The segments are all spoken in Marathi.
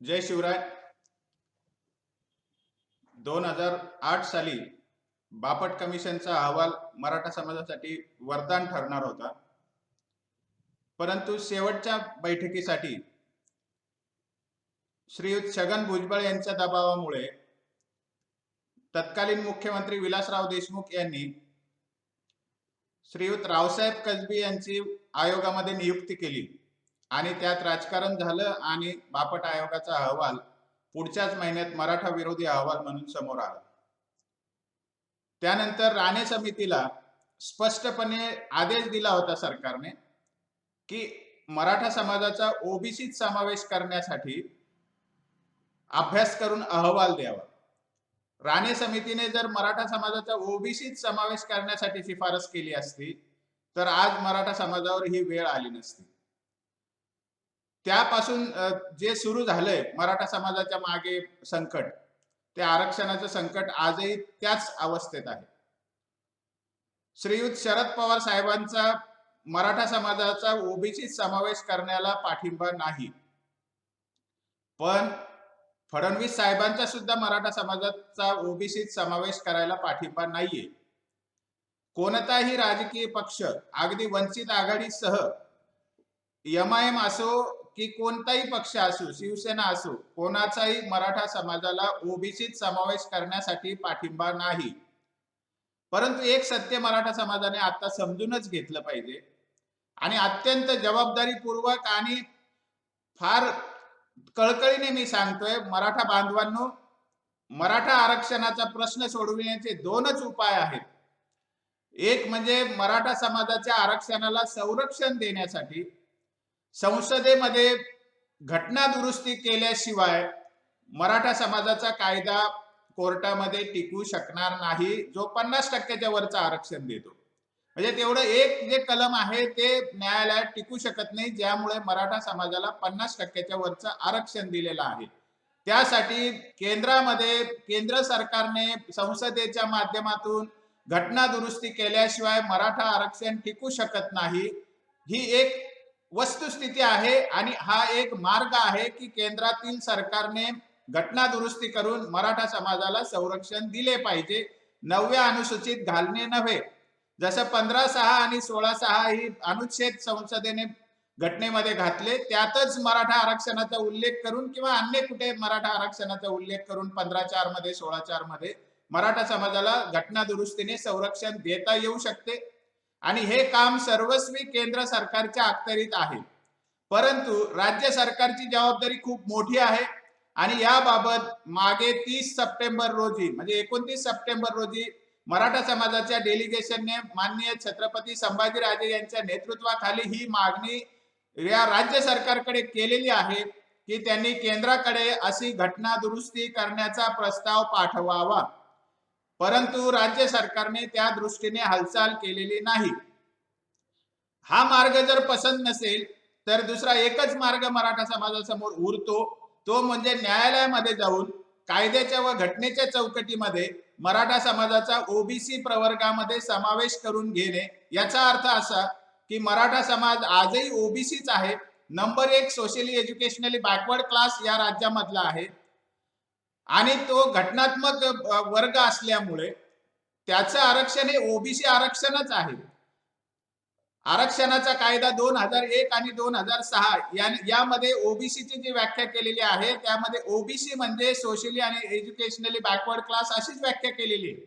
जय शिवराय. दोन हजार आठ साली बापट कमिशनचा अहवाल मराठा समाजासाठी वरदान ठरणार होता. परंतु शेवटच्या बैठकीसाठी श्रीयुत छगन भुजबळ यांच्या दबावामुळे तत्कालीन मुख्यमंत्री विलासराव देशमुख यांनी श्रीयुत रावसाहेब कसबी यांची आयोगामध्ये नियुक्ती केली. आणि त्यात राजकारण झालं आणि बापट आयोगाचा अहवाल पुढच्याच महिन्यात मराठा विरोधी अहवाल म्हणून समोर आला. त्यानंतर राणे समितीला स्पष्टपणे आदेश दिला होता सरकारने की मराठा समाजाचा ओबीसीत समावेश करण्यासाठी अभ्यास करून अहवाल द्यावा. राणे समितीने जर मराठा समाजाचा ओबीसीत समावेश करण्यासाठी शिफारस केली असती तर आज मराठा समाजावर ही वेळ आली नसती. त्यापासून जे सुरू झालंय मराठा समाजाच्या मागे संकट ते आरक्षणाचं संकट आजही त्याच अवस्थेत आहे. श्रीयुत शरद पवार साहेबांचा मराठा समाजाचा ओबीसीत समावेश करण्याला पाठिंबा नाही. पण फडणवीस साहेबांचा सुद्धा मराठा समाजाचा ओबीसीत समावेश करायला पाठिंबा नाहीये. कोणताही राजकीय पक्ष अगदी वंचित आघाडीसह एम आय एम असो की कोणताही पक्ष असो शिवसेना असो कोणाचाही मराठा समाजाला ओबीसीत समावेश करण्यासाठी पाठिंबा नाही. परंतु एक सत्य मराठा समाजाने आता समजूनच घेतलं पाहिजे. आणि अत्यंत जबाबदारीपूर्वक आणि फार कळकळीने मी सांगतोय मराठा बांधवांनो मराठा आरक्षणाचा प्रश्न सोडविण्याचे दोनच उपाय आहेत. एक म्हणजे मराठा समाजाच्या आरक्षणाला संरक्षण देण्यासाठी संसदेमध्ये घटना दुरुस्ती केल्याशिवाय मराठा समाजाचा कायदा कोर्टामध्ये टिकू शकणार नाही जो पन्नास टक्क्याच्या वरचं आरक्षण देतो. म्हणजे तेवढं एक जे कलम आहे ते न्यायालयात टिकू शकत नाही ज्यामुळे मराठा समाजाला पन्नास टक्क्याच्या वरचं आरक्षण दिलेलं आहे. त्यासाठी केंद्रामध्ये केंद्र सरकारने संसदेच्या माध्यमातून घटना दुरुस्ती केल्याशिवाय मराठा आरक्षण टिकू शकत नाही ही एक वस्तुस्थिती आहे आणि हा एक मार्ग आहे की केंद्रातील सरकारने घटना दुरुस्ती करून मराठा समाजाला संरक्षण दिले पाहिजे नवव्या अनुसूचित घालणे नव्हे. जसं पंधरा सहा आणि सोळा सहा ही अनुच्छेद संसदेने घटनेमध्ये घातले त्यातच मराठा आरक्षणाचा उल्लेख करून किंवा अन्य कुठे मराठा आरक्षणाचा उल्लेख करून पंधरा चारमध्ये सोळा चारमध्ये मराठा समाजाला घटना दुरुस्तीने संरक्षण देता येऊ शकते. आणि हे काम सर्वस्वी केंद्र सरकारच्या अखत्यारीत आहे. परंतु राज्य सरकारची जबाबदारी खूप मोठी आहे आणि याबाबत मागे तीस सप्टेंबर रोजी म्हणजे एकोणतीस सप्टेंबर रोजी मराठा समाजाच्या डेलिगेशनने माननीय छत्रपती संभाजीराजे यांच्या नेतृत्वाखाली ही मागणी या राज्य सरकारकडे केलेली आहे की त्यांनी केंद्राकडे अशी घटना दुरुस्ती करण्याचा प्रस्ताव पाठवावा. परंतु राज्य सरकारने त्या दृष्टीने हालचाल केलेली नाही. हा मार्ग जर पसंत नसेल तर दुसरा एकच मार्ग मराठा समाजासमोर उरतो. तो म्हणजे न्यायालयामध्ये जाऊन कायद्याच्या व घटनेच्या चौकटीमध्ये मराठा समाजाचा ओबीसी प्रवर्गामध्ये समावेश करून घेणे. याचा अर्थ असा की मराठा समाज आजही ओबीसीच आहे. नंबर एक सोशली एज्युकेशनली बॅकवर्ड क्लास या राज्यामधला आहे. आणि तो घटनात्मक वर्ग असल्यामुळे त्याचं आरक्षण हे ओबीसी आरक्षणच आहे. आरक्षणाचा कायदा दोन हजार एक आणि दोन हजार सहा या यामध्ये ओबीसीची जी व्याख्या केलेली आहे त्यामध्ये ओबीसी म्हणजे सोशली आणि एज्युकेशनली बॅकवर्ड क्लास अशीच व्याख्या केलेली आहे.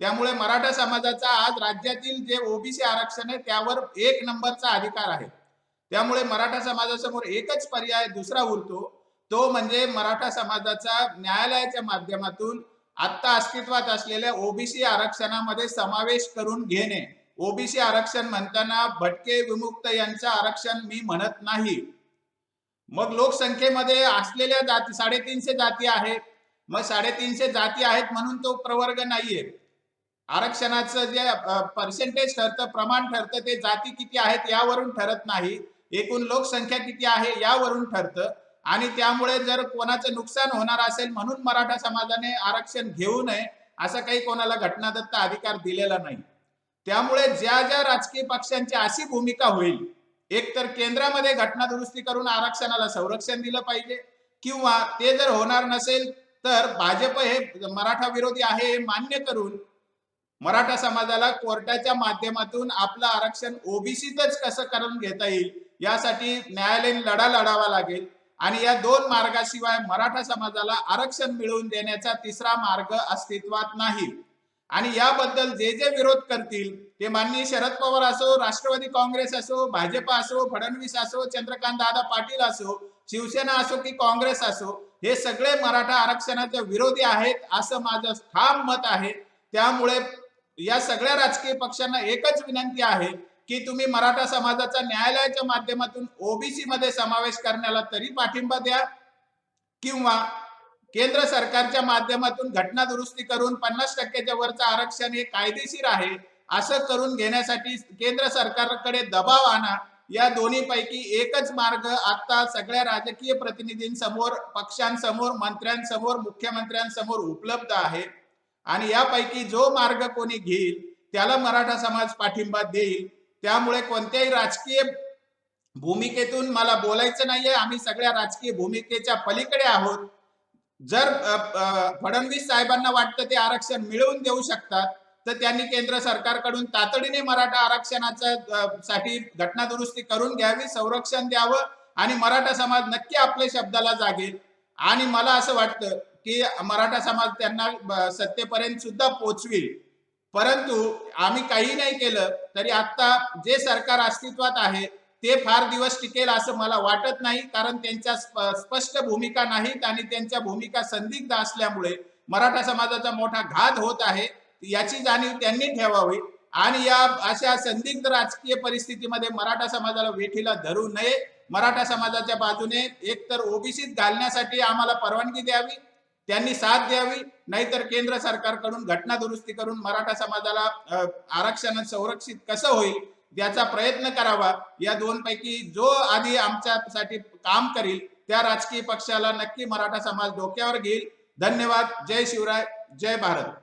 त्यामुळे मराठा समाजाचा आज राज्यातील जे ओबीसी आरक्षण आहे त्यावर एक नंबरचा अधिकार आहे. त्यामुळे मराठा समाजासमोर एकच पर्याय दुसरा उरतो तो म्हणजे मराठा समाजाचा न्यायालयाच्या माध्यमातून आता अस्तित्वात असलेल्या ओबीसी आरक्षणामध्ये समावेश करून घेणे. ओबीसी आरक्षण म्हणताना भटके विमुक्त यांचं आरक्षण मी म्हणत नाही. मग लोकसंख्येमध्ये असलेल्या जाती साडेतीनशे जाती आहेत. मग साडेतीनशे जाती आहेत म्हणून तो प्रवर्ग नाहीये. आरक्षणाचं जे पर्सेंटेज ठरतं प्रमाण ठरतं ते जाती किती आहेत यावरून ठरत नाही. एकूण लोकसंख्या किती आहे यावरून ठरतं. आणि त्यामुळे जर कोणाचं नुकसान होणार असेल म्हणून मराठा समाजाने आरक्षण घेऊ नये असं काही कोणाला घटनादत्त अधिकार दिलेला नाही. त्यामुळे ज्या ज्या राजकीय पक्षांची अशी भूमिका होईल एक तर केंद्रामध्ये घटना दुरुस्ती करून आरक्षणाला संरक्षण दिलं पाहिजे किंवा ते जर होणार नसेल तर भाजप हे मराठा विरोधी आहे हे मान्य करून मराठा समाजाला कोर्टाच्या माध्यमातून आपलं आरक्षण ओबीसीतच कसं करून घेता येईल यासाठी न्यायालयीन लढा लढावा लागेल. आणि या दोन मार्गाशिवाय मराठा समाजाला आरक्षण मिळवून देण्याचा तिसरा मार्ग अस्तित्वात नाही. आणि याबद्दल जे जे विरोध करतील ते माननीय शरद पवार असो राष्ट्रवादी काँग्रेस असो भाजप असो फडणवीस असो चंद्रकांत दादा पाटील असो शिवसेना असो की काँग्रेस असो हे सगळे मराठा आरक्षणाच्या विरोधी आहेत असं माझं ठाम मत आहे. त्यामुळे या सगळ्या राजकीय पक्षांना एकच विनंती आहे की तुम्ही मराठा समाजाचा न्यायालयाच्या माध्यमातून ओबीसी मध्ये समावेश करण्याला तरी पाठिंबा द्या किंवा केंद्र सरकारच्या माध्यमातून घटना दुरुस्ती करून पन्नास टक्क्याच्या वरचं आरक्षण हे कायदेशीर आहे असं करून घेण्यासाठी केंद्र सरकारकडे दबाव आणा. या दोन्हीपैकी एकच मार्ग आता सगळ्या राजकीय प्रतिनिधींसमोर पक्षांसमोर मंत्र्यांसमोर मुख्यमंत्र्यांसमोर उपलब्ध आहे. आणि यापैकी जो मार्ग कोणी घेईल त्याला मराठा समाज पाठिंबा देईल. त्यामुळे कोणत्याही राजकीय भूमिकेतून मला बोलायचं नाहीये. आम्ही सगळ्या राजकीय भूमिकेच्या पलीकडे आहोत. जर फडणवीस साहेबांना वाटतं ते आरक्षण मिळवून देऊ शकतात तर त्यांनी केंद्र सरकारकडून तातडीने मराठा आरक्षणाच्या साठी घटना दुरुस्ती करून घ्यावी संरक्षण द्यावं आणि मराठा समाज नक्की आपल्या शब्दाला जागेल. आणि मला असं वाटतं की मराठा समाज त्यांना सत्तेपर्यंत सुद्धा पोचवी परंतु आम्ही काही नाही केलं तरी आता जे सरकार अस्तित्वात आहे ते फार दिवस टिकेल असं मला वाटत नाही. कारण त्यांच्या स्पष्ट भूमिका नाहीत आणि त्यांच्या भूमिका संदिग्ध असल्यामुळे मराठा समाजाचा मोठा घात होत आहे. याची जाणीव त्यांनी ठेवावी. आणि या अशा संदिग्ध राजकीय परिस्थितीमध्ये मराठा समाजाला वेठीला धरू नये. मराठा समाजाच्या बाजूने एकतर ओबीसीत घालण्यासाठी आम्हाला परवानगी द्यावी त्यांनी साथ द्यावी. नाहीतर केंद्र सरकारकडून घटना दुरुस्ती करून मराठा समाजाला आरक्षण संरक्षित कसं होईल याचा प्रयत्न करावा. या दोन पैकी जो आधी आमच्यासाठी काम करील त्या राजकीय पक्षाला नक्की मराठा समाज डोक्यावर घेईल. धन्यवाद. जय शिवराय. जय भारत.